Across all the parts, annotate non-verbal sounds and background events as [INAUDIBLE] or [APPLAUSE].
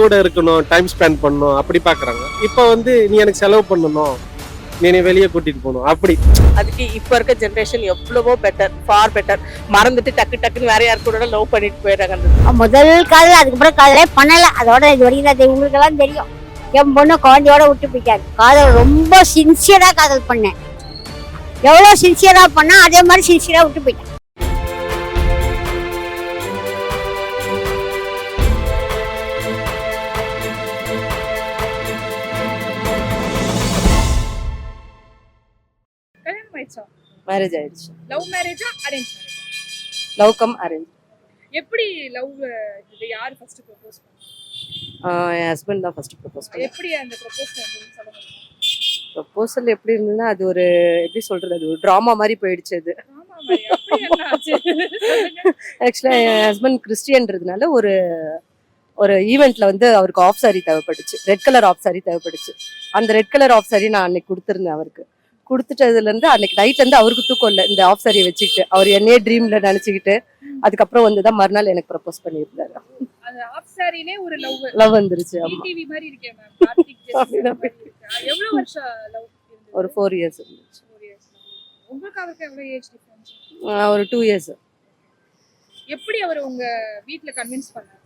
கூட இருக்கணும் time spend பண்ணணும் அப்படி பாக்குறாங்க. இப்போ வந்து நீ எனக்கு செலவு பண்ணணும். நீ என்னை வெளியே கூட்டிட்டு போகணும். அப்படி. அதுக்கு இப்ப இருக்க ஜென்ரேஷன் எவ்வளவோ பெட்டர் ஃபார் பெட்டர் மறந்துட்டு டக்கு டக்குன்னு வேற யார் கூட லவ் பண்ணிட்டு போயிடுறாங்க முதல் காதல் அதுக்கப்புறம் காதலே பண்ணல. அதோட இது வரைக்கும். உங்களுக்கெல்லாம் தெரியும். என் பொண்ணு குழந்தையோட விட்டு போயிட்டாரு காதல் ரொம்ப சின்சியரா காதல் பண்ணேன். எவ்வளோ சின்சியரா பண்ணா அதே மாதிரி சின்சியரா விட்டு போயிட்டேன். மேரேஜ் ஆயிடுச்சு. லவ் மேரேஜா அரேஞ்ச் லவ் கம் அரேஞ்ச் எப்படி லவ் இது யார் ஃபர்ஸ்ட் ப்ரொபோஸ் பண்ணா? என் ஹஸ்பண்ட் தான் ஃபர்ஸ்ட் ப்ரப்போஸ் பண்ணேன் எப்படி அந்த ப்ரொபோஸ் பண்ணதுன்னு சொல்ல முடியுமா? எப்படி இருந்ததுன்னா அது ஒரு எப்படி சொல்றது அது ஒரு ட்ராமா மாதிரி போயிடுச்சு அது. ஆக்சுவலாக என் ஹஸ்பண்ட் கிறிஸ்டியன்றதுனால ஒரு ஒரு ஈவெண்ட்ல வந்து அவருக்கு ஆஃப் சாரி தேவைப்பட்டுச்சு. ரெட் கலர் ஆஃப் சாரி தேவைப்பட்டுச்சு. அந்த ரெட் கலர் ஆஃப் சாரி நான் அன்னைக்கு கொடுத்துருந்தேன் அவருக்கு. கொடுத்துட்டதுல இருந்து அன்னைக்கு நைட்ல இருந்து அவருக்கு தூக்கம் இல்லை. இந்த ஆஃப் சாரியை வச்சுக்கிட்டு அவர் என்னையே ட்ரீம்ல நினைச்சுக்கிட்டு அதுக்கப்புறம் வந்து தான் மறுநாள் எனக்கு ப்ரப்போஸ் பண்ணியிருந்தாரு. லவ் லவ் வந்துருச்சு [LAUGHS] ஒரு ஃபோர் இயர்ஸ் இருந்துச்சு ஒரு டூ இயர்ஸ் எப்படி அவர் உங்க வீட்ல கன்வின்ஸ் பண்ணாரு?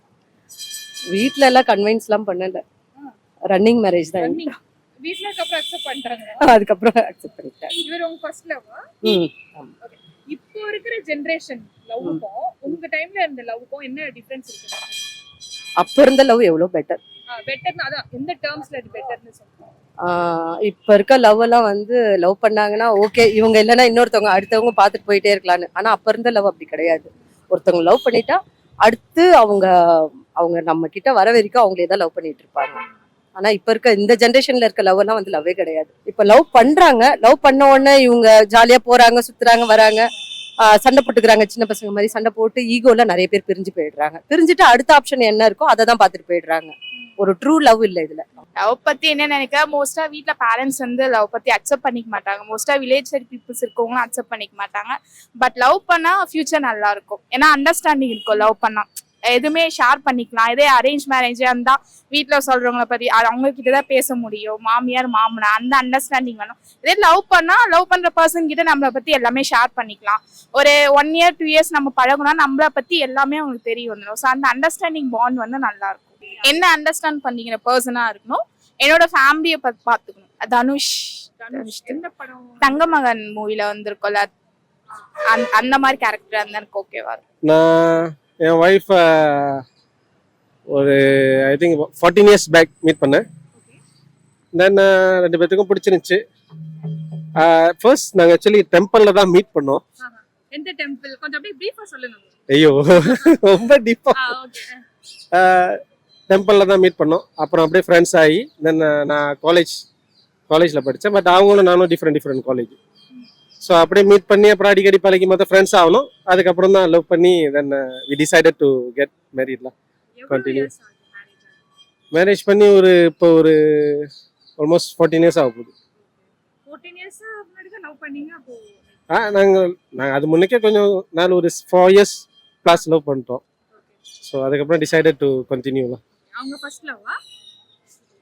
வீட்ல எல்லாம் கன்வின்ஸ்லாம் பண்ணல. ரன்னிங் மேரேஜ் தான் வீட்ல அப்புறம் அக்செப்ட் பண்ணிட்டாங்க அதுக்கப்புறம் அக்செப்ட் பண்ணிட்டேன். இவர் உங்க ஃபர்ஸ்ட் லவ்வா இப்போ இருக்கிற ஜெனரேஷன் லவ்வுக்கும் உங்க டைம்ல இருந்த லவ்வுக்கும் என்ன டிஃபரன்ஸ் இருக்கு? அப்ப இருந்த லவ் எவ்வளோ பெட்டர் பெட்டர்னு அதான் எந்த டேர்ம்ஸ்ல அது பெட்டர்னு சொல்றோம் இப்ப இருக்க லவ் எல்லாம் வந்து லவ் பண்ணாங்கன்னா ஓகே இவங்க இல்லைன்னா இன்னொருத்தவங்க அடுத்தவங்க பார்த்துட்டு போயிட்டே இருக்கலாம்னு. ஆனா அப்ப இருந்த லவ் அப்படி கிடையாது. ஒருத்தவங்க லவ் பண்ணிட்டா அடுத்து அவங்க அவங்க நம்ம கிட்ட வர வரைக்கும் அவங்களே தான் லவ் பண்ணிட்டு இருப்பாங்க. ஆனா இப்ப இருக்க இந்த ஜென்ரேஷன்ல இருக்க லவ் எல்லாம் வந்து லவ்வே கிடையாது. இப்ப லவ் பண்றாங்க. லவ் பண்ண உடனே இவங்க ஜாலியா போறாங்க சுத்துறாங்க வராங்க. சண்டை போட்டுக்கிறாங்க சின்ன பசங்க மாதிரி சண்டை போட்டு ஈகோல நிறைய பேர் பிரிஞ்சு போயிடுறாங்க. பிரிஞ்சுட்டு அடுத்த ஆப்ஷன் என்ன இருக்கோ அதை தான் பார்த்துட்டு போயிடுறாங்க. ஒரு ட்ரூ லவ் இல்ல இதுல. லவ் பத்தி என்ன நினைக்க மோஸ்டா வீட்ல பேரண்ட்ஸ் வந்து லவ் பத்தி அக்செப்ட் பண்ணிக்க மாட்டாங்க. மோஸ்டா வில்லேஜ் சைடு பீப்புள்ஸ் இருக்கவங்களும் அக்செப்ட் பண்ணிக்க மாட்டாங்க. பட் லவ் பண்ணா ஃபியூச்சர் நல்லா இருக்கும். ஏன்னா அண்டர்ஸ்டாண்டிங் இருக்கும் லவ் பண்ணா. எதுவுமே ஷேர் பண்ணிக்கலாம். இதே அரேஞ்ச் மேரேஜ் இருந்தா வீட்ல சொல்றவங்கள பத்தி அது அவங்க கிட்ட தான் பேச முடியும். மாமியார் மாமனார் அந்த அண்டர்ஸ்டாண்டிங் வேணும். இதே லவ் பண்ணா லவ் பண்ற பர்சன் கிட்ட நம்மளை பத்தி எல்லாமே ஷேர் பண்ணிக்கலாம். ஒரு ஒன் இயர் டூ இயர்ஸ் நம்ம பழகுனா நம்மள பத்தி எல்லாமே அவங்களுக்கு தெரிய வந்துடும் ஸோ அந்த அண்டர்ஸ்டாண்டிங் பாண்ட் வந்து நல்லா இருக்கும் என்ன அண்டர்ஸ்டாண்ட் பண்ணிக்கிற பர்சனா இருக்கணும்? என்னோட ஃபேமிலியை பத்தி பாத்துக்கணும். தனுஷ். தனுஷ். எந்த படம்? தங்கமகன் மூவில வந்திருக்கோம்ல அந்த அந்த மாதிரி கேரக்டர் இருந்தா எனக்கு ஓகேவா இருக்கும். நான் என் ஒய்ஃப் ஒரு I think fourteen years back meet பண்ணேன். தென் ரெண்டு பேத்துக்கும் பிடிச்சிருந்துச்சு. ஃபர்ஸ்ட் நாங்கள் ஆக்சுவலி டெம்பிளில் தான் மீட் பண்ணோம். எந்த டெம்பிள் கொஞ்சம் அப்படியே பிரீஃபா சொல்லுங்க. ஐயோ [LAUGHS] ரொம்ப ஓகே டெம்பிளில் தான் மீட் பண்ணோம். அப்புறம் அப்படியே ஃப்ரெண்ட்ஸ் ஆகி தென் நான் காலேஜ் காலேஜில் படித்தேன் பட் அவங்களும் நானும் டிஃப்ரெண்ட் டிஃப்ரெண்ட் காலேஜ் ஸோ அப்படியே மீட் பண்ணி அப்புறம் அடிக்கடி பழகி மொத்தம் ஃப்ரெண்ட்ஸ் ஆகணும். அதுக்கப்புறம் தான் லவ் பண்ணி then we decided to get மேரீட்லாம் ஆகுது மேரேஜ் பண்ணி ஒரு இப்போ ஒரு ஆல்மோஸ்ட் ஃபோர்டீன் இயர்ஸ் ஆக போகுது. 14 இயர்ஸ் முன்னாடி தான் லவ் பண்ணீங்க அப்போ? ஆ நாங்கள் நாங்கள் அது முன்னக்கே கொஞ்சம் நாலு ஒரு ஃபோர் இயர்ஸ் ப்ளஸ் லவ் பண்ணிட்டோம். ஸோ அதுக்கப்புறம் டிசைடட் டு கண்டினியூலாம்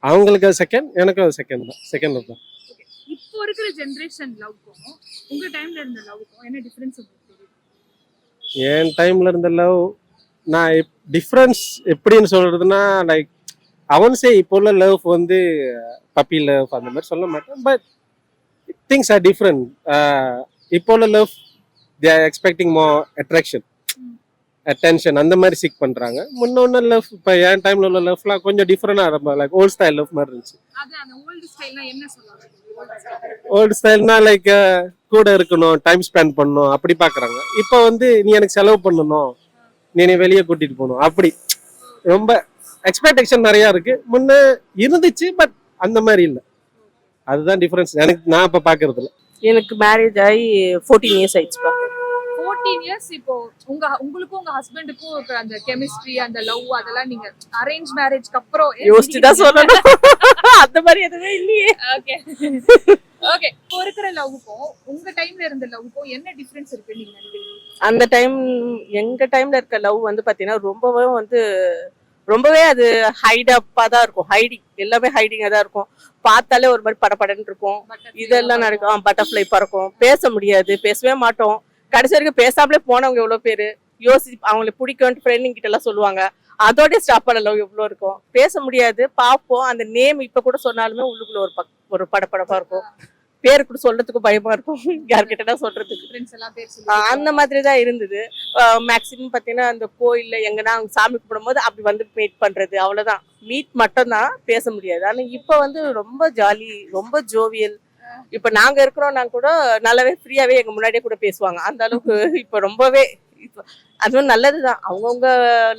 அவங்களுக்கு செகண்ட் எனக்கும் செகண்ட் தான். செகண்ட் லவ் தான். இப்போ இருக்கிற ஜெனரேஷன் லவ்க்கும் உங்க டைம்ல இருந்த லவ்க்கும் என்ன டிஃபரன்ஸ் என் டைம்ல இருந்த லவ் நான் டிஃப்ரென்ஸ் எப்படின்னு சொல்றதுன்னா லைக் அவன்ஸே இப்போ உள்ள லவ் வந்து பப்பி லவ் அந்த மாதிரி சொல்ல மாட்டேன் பட் திங்ஸ் ஆர் டிஃப்ரெண்ட் இப்போ உள்ள love they are expecting more. Attraction attention அந்த மாதிரி சிக் பண்றாங்க. முன்ன ஒன்று லவ் இப்போ என் டைம்ல உள்ள லவ்லாம் கொஞ்சம் டிஃப்ரெண்டாக ரொம்ப லைக் ஓல்ட் ஸ்டைல் லவ் மாதிரி இருந்துச்சு. ஓல்டு ஸ்டைல்னா லைக் கூட இருக்கணும் டைம் ஸ்பெண்ட் பண்ணணும் அப்படி பாக்குறாங்க. இப்போ வந்து நீ எனக்கு செலவு பண்ணணும் நீ என்னை வெளியே கூட்டிட்டு போகணும் அப்படி. ரொம்ப எக்ஸ்பெக்டேஷன் நிறைய இருக்கு. முன்ன இருந்துச்சு பட் அந்த மாதிரி இல்லை. அதுதான் டிஃபரன்ஸ் எனக்கு நான் இப்ப பாக்குறதுல. எனக்கு மேரேஜ் ஆகி ஃபோர்டீன் இயர்ஸ் ஆயிடுச்சுப்பா. 14 இயர்ஸ் இப்போ உங்க உங்களுக்கும் உங்க ஹஸ்பண்டுக்கும் அந்த கெமிஸ்ட்ரி அந்த லவ் அதெல்லாம் நீங்க அரேஞ்ச் மேரேஜ்க்கு அப்புறம் யோசிச்சு தான் சொல்லணும். அந்த மாதிரி எதுவுமே இல்லையே. ஓகே ஓகே இப்போ இருக்கிற லவ்வுக்கும் உங்க டைம்ல இருந்த லவ்வுக்கும் என்ன டிஃபரன்ஸ் இருக்கு நீங்க அந்த டைம் எங்க டைம்ல இருக்க லவ் வந்து பாத்தீங்கன்னா ரொம்பவே வந்து ரொம்பவே அது ஹைடப்பா தான் இருக்கும். ஹைடிங் எல்லாமே ஹைடிங்கா தான் இருக்கும். பார்த்தாலே ஒரு மாதிரி படபடன்னு இருக்கும். இதெல்லாம் நடக்கும். பட்டர்ஃப்ளை பறக்கும். பேச முடியாது. பேசவே மாட்டோம். கடைசி வரைக்கும் பேசாமலே போனவங்க எவ்வளவு பேரு? யோசி அவங்களுக்கு பிடிக்கும் ஃப்ரெண்டுங்க கிட்ட எல்லாம் சொல்லுவாங்க. அதோட ஸ்டாப் பண்ணல எவ்வளவு இருக்கும். பேச முடியாது. பார்ப்போம். அந்த நேம் இப்ப கூட சொன்னாலுமே உள்ளுக்குள்ள ஒரு பக் ஒரு படபடப்பா இருக்கும். பேர் கூட சொல்றதுக்கு பயமா இருக்கும். யார்கிட்ட சொல்றதுக்கு. அந்த மாதிரி தான் இருந்தது. மேக்சிமம் பார்த்தீங்கன்னா அந்த கோயில்ல எங்கன்னா அவங்க சாமி கும்பிடும்போது அப்படி வந்து மீட் பண்றது. அவ்வளவுதான். மீட் மட்டும் தான் பேச முடியாது. ஆனா இப்போ வந்து ரொம்ப ஜாலி ரொம்ப ஜோவியல் இப்ப நாங்க இருக்கிறோம்னா கூட நல்லாவே ஃப்ரீயாவே எங்க முன்னாடியே கூட பேசுவாங்க. அந்த அளவுக்கு இப்ப ரொம்பவே அதுவும் நல்லதுதான். அவங்கவுங்க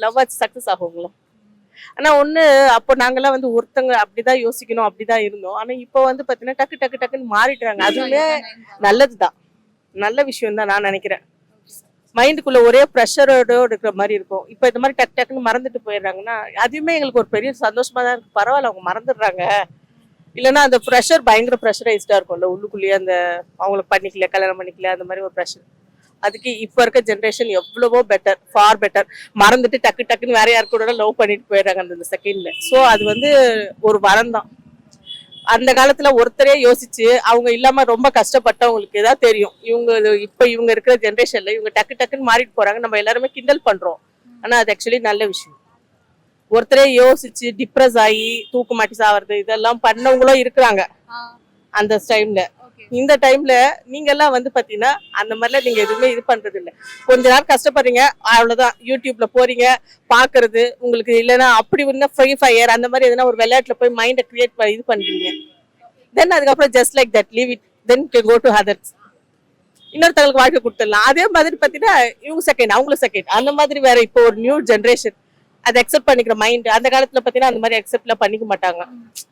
லவ் ஆச்சு சக்சஸ் ஆகுங்களா ஆனா ஒண்ணு அப்போ நாங்கெல்லாம் வந்து ஒருத்தங்க அப்படிதான் யோசிக்கணும் அப்படிதான் இருந்தோம். ஆனா இப்போ வந்து பாத்தீங்கன்னா டக்கு டக்கு டக்குன்னு மாறிடுறாங்க. அதுவுமே நல்லதுதான். நல்ல விஷயம் தான் நான் நினைக்கிறேன். மைண்டுக்குள்ள ஒரே ப்ரெஷரோட இருக்கிற மாதிரி இருக்கும். இப்போ இந்த மாதிரி டக்கு டக்குன்னு மறந்துட்டு போயிடுறாங்கன்னா அதுவுமே எங்களுக்கு ஒரு பெரிய சந்தோஷமா தான் இருக்கு. பரவாயில்ல அவங்க மறந்துடுறாங்க. இல்லைன்னா அந்த ப்ரெஷர் பயங்கர ப்ரெஷரைஸ்டாக இருக்கும்ல உள்ளுக்குள்ளேயே அந்த அவங்களுக்கு பண்ணிக்கல கல்யாணம் பண்ணிக்கல அந்த மாதிரி ஒரு ப்ரெஷர் அதுக்கு இப்போ இருக்க ஜென்ரேஷன் எவ்வளவோ பெட்டர் ஃபார் பெட்டர் மறந்துட்டு டக்கு டக்குன்னு வேற யாரு கூட லவ் பண்ணிட்டு போயிடுறாங்க அந்த செகண்ட்ல ஸோ அது வந்து ஒரு வரம் தான் அந்த காலத்துல ஒருத்தரே யோசிச்சு அவங்க இல்லாம ரொம்ப கஷ்டப்பட்டவங்களுக்கு தான் தெரியும். இவங்க இப்ப இவங்க இருக்கிற ஜென்ரேஷன்ல இவங்க டக்கு டக்குன்னு மாறிட்டு போறாங்க. நம்ம எல்லாருமே கிண்டல் பண்றோம். ஆனா அது ஆக்சுவலி நல்ல விஷயம். ஒருத்தரே யோசிச்சு டிப்ரெஸ் ஆகி தூக்கு மாட்டி சாவறது இதெல்லாம் பண்ணவங்களும் இருக்கிறாங்க. அந்த டைம்ல இந்த டைம்ல நீங்க எல்லாம் வந்து பாத்தீங்கன்னா அந்த மாதிரிலாம் நீங்க எதுவுமே இது பண்றது இல்ல கொஞ்ச நேரம் கஷ்டப்படுறீங்க அவ்வளவுதான். யூடியூப்ல போறீங்க பாக்குறது உங்களுக்கு இல்லைன்னா அப்படி இன்னும் ஃப்ரீ ஃபயர் அந்த மாதிரி எதனா ஒரு விளையாட்டுல போய் மைண்டை கிரியேட் இது பண்றீங்க. தென் அதுக்கப்புறம் just like that leave it then go to others இன்னொருத்தவங்களுக்கு வாழ்க்கை கொடுத்துடலாம். அதே மாதிரி பாத்தீங்கன்னா இவங்க செகண்ட் அவங்களும் செகண்ட் அந்த மாதிரி வேற இப்போ ஒரு நியூ ஜென்ரேஷன் அதை அக்செப்ட் பண்ணிக்கிற மைண்ட் அந்த காலத்துல பாத்தீங்கன்னா அந்த மாதிரி அக்செப்ட்லாம் பண்ணிக்க மாட்டாங்க.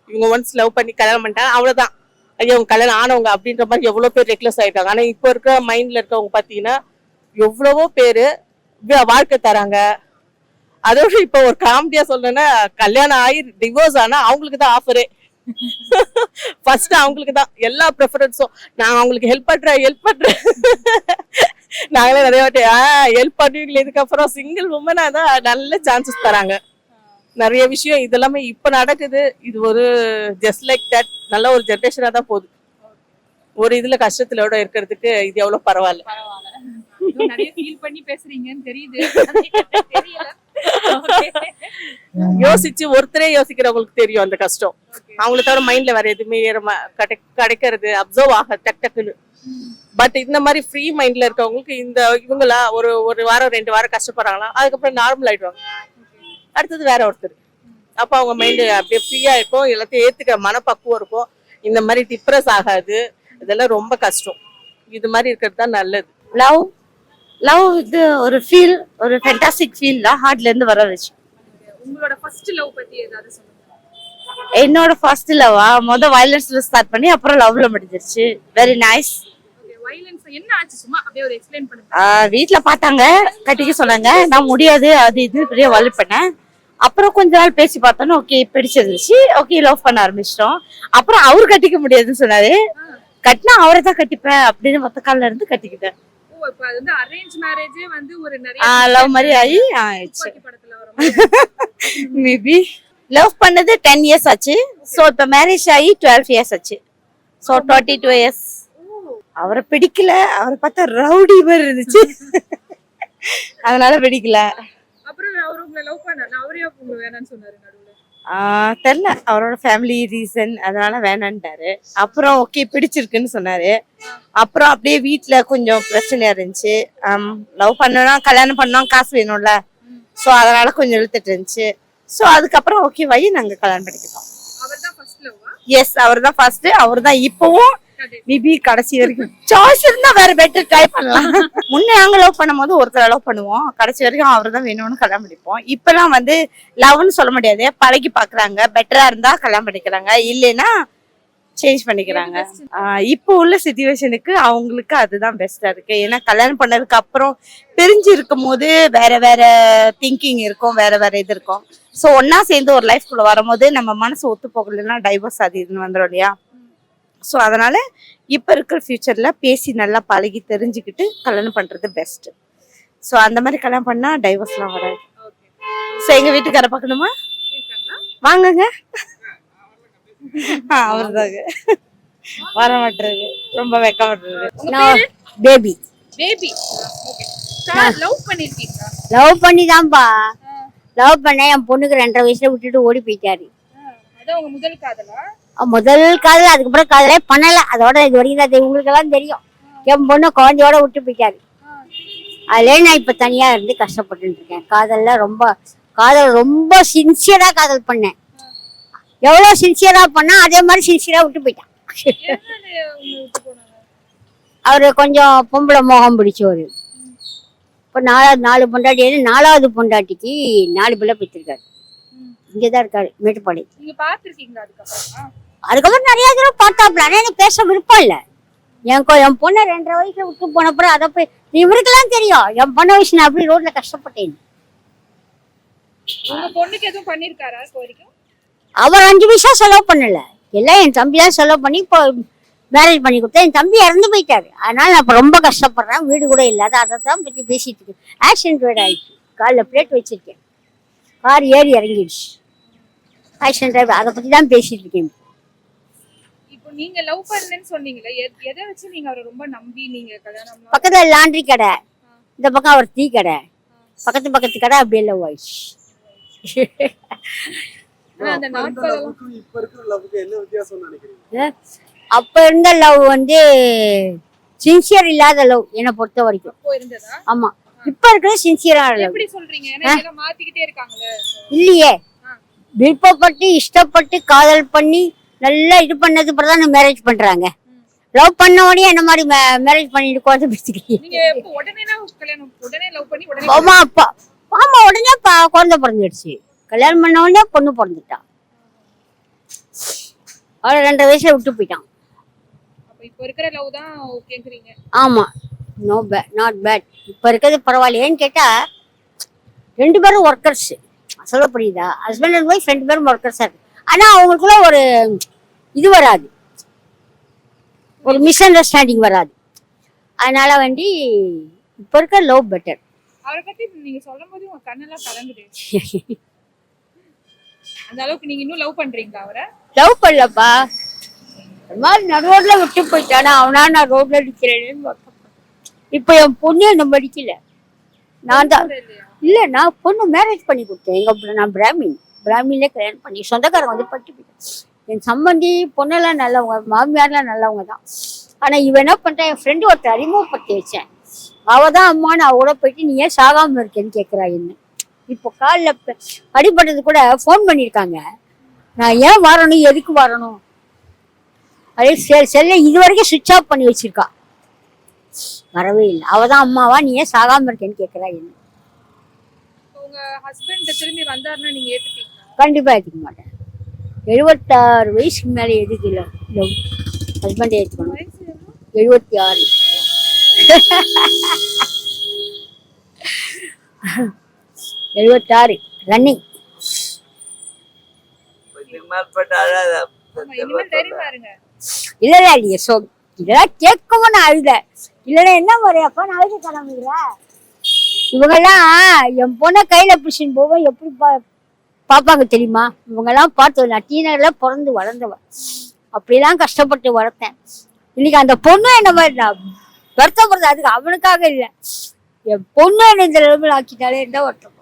இவங்க ஒன்ஸ் லவ் பண்ணி கல்யாணம் பண்ணிட்டாங்க அவ்வளவுதான். ஐயோ அவங்க கல்யாணம் ஆனவங்க அப்படின்ற மாதிரி எவ்வளோ பேர் ரெக்லஸ் ஆயிட்டாங்க. ஆனா இப்போ இருக்கிற மைண்ட்ல இருக்கவங்க பாத்தீங்கன்னா எவ்வளவோ பேரு வாழ்க்கை தராங்க. அதோட இப்போ ஒரு காமெடியா சொல்லணும்னா கல்யாணம் ஆகி டிவோர்ஸ் ஆனா அவங்களுக்கு தான் ஆஃபரே ஃபர்ஸ்ட் [LAUGHS] அவங்களுக்கு தான். எல்லா ப்ரிஃபரன்ஸும் நான் அவங்களுக்கு ஹெல்ப் பண்றேன் ஹெல்ப் பண்றேன். [LAUGHS] நாங்களே நிறைய வாட்டி ஹெல்ப் பண்ணுவீங்களே இதுக்கப்புறம் சிங்கிள் உமனா தான் நல்ல சான்சஸ் தராங்க. நிறைய விஷயம் இதெல்லாமே இப்ப நடக்குது. இது ஒரு ஜஸ்ட் லைக் தட் நல்ல ஒரு ஜென்ரேஷனா தான் போகுது. ஒரு இதுல கஷ்டத்திலோட இருக்கிறதுக்கு இது எவ்வளவு பரவாயில்ல. யோசிச்சு ஒருத்தரே யோசிக்கிறவங்களுக்கு தெரியும் அந்த கஷ்டம். அவங்கள தவிர மைண்ட்ல வேற எதுவுமே கிடைக்கிறது அப்சர்வ் ஆக டக் டக்குன்னு. பட் இந்த மாதிரி ஃப்ரீ மைண்ட்ல இருக்கவங்களுக்கு இந்த இவங்களா ஒரு ஒரு வாரம் ரெண்டு வாரம் கஷ்டப்படுறாங்களா அதுக்கப்புறம் நார்மல் ஆயிடுவாங்க. அடுத்தது வேற ஒருத்தர். அப்ப அவங்க மைண்ட் அப்படியே ஃப்ரீயா இருக்கும். எல்லாத்தையும் ஏத்துக்கிற மனப்பக்குவம் இருக்கும். இந்த மாதிரி டிப்ரெஸ் ஆகாது. இதெல்லாம் ரொம்ப கஷ்டம். இது மாதிரி இருக்கிறது தான் நல்லது. லவ் லவ் இது ஒரு ஃபீல் ஒரு ஃபென்டாஸ்டிக் ஃபீல் தான் ஹார்ட்ல இருந்து வர வச்சு உங்களோட ஃபர்ஸ்ட் லவ் பத்தி ஏதாவது சொல்லுங்க. என்னோட ஃபர்ஸ்ட் லவ்வா முத வயலன்ஸ்ல ஸ்டார்ட் பண்ணி அப்புறம் லவ்ல முடிஞ்சிருச்சு. வெரி நைஸ் ஓகே வைலன்ஸ் என்ன ஆச்சு? சும்மா அப்படியே ஒரு எக்ஸ்பிளைன் பண்ணுங்க. வீட்ல பார்த்தாங்க. கட்டிக்க சொன்னாங்க. நான் முடியாது. அது இது பெரிய வலி பண்ணேன் அப்புறம் கொஞ்ச நாள் பேசி பார்த்தோன்னே ஓகே பிடிச்சிருந்துச்சு. ஓகே லவ் பண்ண ஆரம்பிச்சிட்டோம். அப்புறம் அவர் கட்டிக்க முடியாதுன்னு சொன்னாரு. கட்டினா அவரை தான் கட்டிப்பேன். அப்படின்னு மொத்த கால்ல இருந்து கட்டிக்கிட்டேன். லவ் மாதிரி ஆகி ஆயிடுச்சு. மேபி லவ் பண்ணது டென் இயர்ஸ் ஆச்சு. ஸோ இப்போ மேரேஜ் ஆகி டுவெல் இயர்ஸ் ஆச்சு. ஸோ டுவெண்ட்டி டூ இயர்ஸ் அவரை பிடிக்கல. அவரை பார்த்தா ரவுடி மாதிரி இருந்துச்சு. [LAUGHS] அதனால பிடிக்கல. அப்புறம் அவர் உங்களை லவ் பண்ணாரு? அவரே உங்களை வேணாம்னு சொன்னாரு நடுவுல. ஆஹ் தெரியல அவரோட ஃபேமிலி ரீசன் அதனால வேணான்ட்டாரு. அப்புறம் ஓகே பிடிச்சிருக்குன்னு சொன்னாரு. அப்புறம் அப்படியே வீட்ல கொஞ்சம் பிரச்சனையா இருந்துச்சு. லவ் பண்ணோம் கல்யாணம் பண்ணோம் காசு வேணும்ல. ஸோ அதனால கொஞ்சம் இழுத்துட்டு இருந்துச்சு. ஸோ அதுக்கப்புறம் ஓகே வை நாங்க கல்யாணம் பண்ணிக்கிட்டோம். எஸ் அவர் தான் ஃபர்ஸ்ட் அவர் தான் இப்பவும் பிபி கடைசி வரைக்கும் சாய்ஸ் இருந்தா வேற பெட்டர் ட்ரை பண்ணலாம். முன்ன நாங்க லவ் பண்ணும்போது ஒருத்தர் லவ் பண்ணுவோம். கடைசி வரைக்கும் அவர் தான் வேணும்னு கல்யாணம் பண்ணிப்போம். இப்பெல்லாம் வந்து லவ்னு சொல்ல முடியாது. பழகி பாக்குறாங்க. பெட்டரா இருந்தா கல்யாணம் பண்ணிக்கிறாங்க. இல்லைன்னா சேஞ்ச் பண்ணிக்கிறாங்க. ஆஹ் இப்போ உள்ள சுச்சுவேஷனுக்கு அவங்களுக்கு அதுதான் பெஸ்டா இருக்கு. ஏன்னா கல்யாணம் பண்ணதுக்கு அப்புறம் பிரிஞ்சு இருக்கும் போது வேற வேற திங்கிங் இருக்கும். வேற வேற இது இருக்கும். ஸோ ஒன்னா சேர்ந்து ஒரு லைஃப்குள்ள வரும்போது நம்ம மனசு ஒத்து போகலன்னா டைவர்ஸ் அது இதுன்னு வந்துடும் இல்லையா? ஸோ அதனால இப்போ இருக்கிற ஃபியூச்சர்ல பேசி நல்லா பழகி தெரிஞ்சுக்கிட்டு கல்யாணம் பண்றது பெஸ்ட் ஸோ அந்த மாதிரி கல்யாணம் பண்ணா டைவர்ஸ்லாம் வராது. ஓகே சரி எங்க வீட்டுக்கார பார்க்கணுமா? வாங்குங்க. [LAUGHS] அவர்தாங்க வர மாட்டுறது. ரொம்ப வெக்கப்படுறது. பேபி. பேபி. லவ் பண்ணிருக்கீங்களா? லவ் பண்ணி தான்ப்பா லவ் பண்ண என் பொண்ணுக்கு ரெண்டரை வயசுல விட்டுட்டு ஓடி போயிட்டாரு. அதான் உங்க முதல் காதலா? முதல் காதல் அதுக்கப்புறம் காதலே பண்ணல. அதோட இது வரைக்கும் தான் உங்களுக்கு எல்லாம் தெரியும். என் பொண்ணு குழந்தையோட விட்டு போயிட்டாரு. அதிலே நான் இப்ப தனியா இருந்து கஷ்டப்பட்டு இருக்கேன். காதல்ல ரொம்ப காதல் ரொம்ப சின்சியரா காதல் பண்ணேன். எவ்வளவு சின்சியரா பண்ணா அதே மாதிரி சின்சியரா விட்டு போயிட்டான். அவரு கொஞ்சம் பொம்பளை மோகம் பிடிச்சவரு. இப்போ நாலாவது நாலு பொண்டாட்டி நாலாவது பொண்டாட்டிக்கு நாலு பிள்ளை பெற்றிருக்காரு. இங்கதான் இருக்காரு மேட்டுப்பாளையம். நீங்க பாத்திருக்கீங்களா அதுக்கப்புறம்? அதுக்கப்புறம் நிறைய தடவை பார்த்தாப்புல. ஆனா எனக்கு பேச விருப்பம் இல்ல. என் என் பொண்ணை ரெண்டரை வயசுல விட்டு போன அப்புறம் அதை போய் இவருக்கெல்லாம் தெரியும். என் பொண்ணை வயசு நான் அப்படி ரோட்ல கஷ்டப்பட்டேன் அவர் அஞ்சு பைசா செலவு பண்ணல. எல்லாம் என் தம்பி தான் செலவு பண்ணி இப்போ மேரேஜ் பண்ணி கொடுத்தேன். என் தம்பி இறந்து போயிட்டாரு. அதனால நான் இப்போ ரொம்ப கஷ்டப்படுறேன். வீடு கூட இல்லாத அதை தான் பற்றி பேசிட்டு இருக்கேன். ஆக்சிடென்ட் வீடு ஆயிடுச்சு. காலில் பிளேட் வச்சிருக்கேன். கார் ஏறி இறங்கிடுச்சு. ஆக்சிடென்ட் அதை பற்றி தான் பேசிட்டு இருக்கேன். இப்போ நீங்க லவ் பண்ணேன்னு சொன்னீங்களே எத்- எதை வச்சு நீங்க அவரை ரொம்ப நம்பி நீங்க கல்யாணம் பக்கத்தில் லாண்ட்ரி கடை. இந்த பக்கம் அவர் டீ கடை. பக்கத்து பக்கத்து கடை அப்படியே லவ் ஆயிடுச்சு ஆனா அந்த நாட்கள் எல்லாம் இப்ப இருக்கிற லவ்க்கு என்ன வித்தியாசம் நினைக்கிறீங்க? அப்ப இருந்த லவ் வந்து சின்சியர் இல்லாத லவ் என்னை பொறுத்த வரைக்கும். அப்போ இருந்ததா? ஆமா. இப்ப இருக்கிற சின்சியரான லவ் எப்படி சொல்றீங்க? ஏன்னா இதெல்லாம் மாத்திக்கிட்டே இருக்காங்களே இல்லையே. விருப்பப்பட்டு இஷ்டப்பட்டு காதல் பண்ணி நல்லா இது பண்ணது அப்புறம் தான் மேரேஜ் பண்றாங்க. லவ் பண்ண உடனே என்ன மாதிரி மேரேஜ் பண்ணிட்டு குழந்தை உடனே ஆமா அப்பா. ஆமா உடனே ப- குழந்தை பிறந்துடுச்சு. கல்யாணம் பண்ண உடனே பொண்ணு பிறந்துட்டா அவளை ரெண்டரை வயசுல விட்டு போயிட்டான். ஆமா. நோ பேட் நாட் பேட் இப்ப இருக்கிறது பரவாயில்ல ஏன்னு கேட்டா ரெண்டு பேரும் ஒர்க்கர்ஸ் சொல்ல புரியுதா ஹஸ்பண்ட் அண்ட் ஒய்ஃப் ரெண்டு பேரும் ஒர்க்கர்ஸா இருக்கு. ஆனா அவங்களுக்குள்ள ஒரு இது வராது. ஒரு மிஸ் அண்டர்ஸ்டாண்டிங் வராது. அதனால வேண்டி இப்ப இருக்க லவ் பெட்டர் அவரை பத்தி நீங்க சொல்லும் போது உங்க கண்ணெல்லாம் கலங்குது. [LAUGHS] அந்த அளவுக்கு நீங்க இன்னும் லவ் பண்றீங்களா அவரை? லவ் பண்ணலப்பா. ஒரு மாதிரி நடுவோட்ல விட்டு போயிட்டானா. அவனா நான் ரோட்ல நிக்கிறேன்னு. இப்ப என் பொண்ணு என்ன படிக்கல நான் தான் இல்ல நான் பொண்ணு மேரேஜ் பண்ணி கொடுத்தேன். எங்க நான் பிராமின். பிராமின்ல கல்யாணம் பண்ணி சொந்தக்காரங்க வந்து பட்டு போயிட்டேன் என் சம்பந்தி பொண்ணெல்லாம் நல்லவங்க மாமியார்லாம் நல்லவங்க தான். ஆனால் இவன் என்ன பண்ணிட்டான்? என் ஃப்ரெண்டு ஒருத்தர் அறிமுகப்படுத்தி வச்சேன். அவ தான் அம்மா நான் கூட போயிட்டு நீ ஏன் சாகாமல் இருக்கேன்னு கேட்குறா என்ன? இப்போ காலில் அடிபட்டது கூட ஃபோன் பண்ணியிருக்காங்க. நான் ஏன் வரணும்? எதுக்கு வரணும்? அதே செல் செல்லை இது வரைக்கும் சுவிட்ச் ஆஃப் பண்ணி வச்சிருக்கா. வரவே இல்லை. அவ தான் அம்மாவா நீ ஏன் சாகாமல் இருக்கேன்னு கேட்குறா என்ன? இப்போ உங்க ஹஸ்பண்ட் திரும்பி வந்தாருன்னா நீங்க ஏத்துப்பீங்களா கண்டிப்பா ஏத்துக்க மாட்டேன். எழுபத்தாறு வயசுக்கு மேல எதுக்கு இல்லை லவ் ஹஸ்பண்ட் ஏற்றுக்கணும்? எழுபத்தி ஆறு எழுபத்தாறு ரன்னிங் இல்ல இல்ல நீ சொ இதெல்லாம் கேட்கவும் நான் அழுதேன். இல்லைன்னா என்ன மாதிரி அப்பா நான் அழுத கிளம்புகிற இவங்கெல்லாம் என் பொண்ணை கையில பிடிச்சின்னு போவோம் எப்படி பா பார்ப்பாங்க தெரியுமா? இவங்கெல்லாம் பார்த்து நான் டீனர்ல பிறந்து வளர்ந்தவன். அப்படிலாம் கஷ்டப்பட்டு வளர்த்தேன். இன்னைக்கு அந்த பொண்ணு என்ன மாதிரி நான் வருத்தப்படுறது அதுக்கு அவனுக்காக இல்லை. என் பொண்ணு என்ன இந்த நிலைமையில் ஆக்கிட்டாலே என்ன வருத்தம்?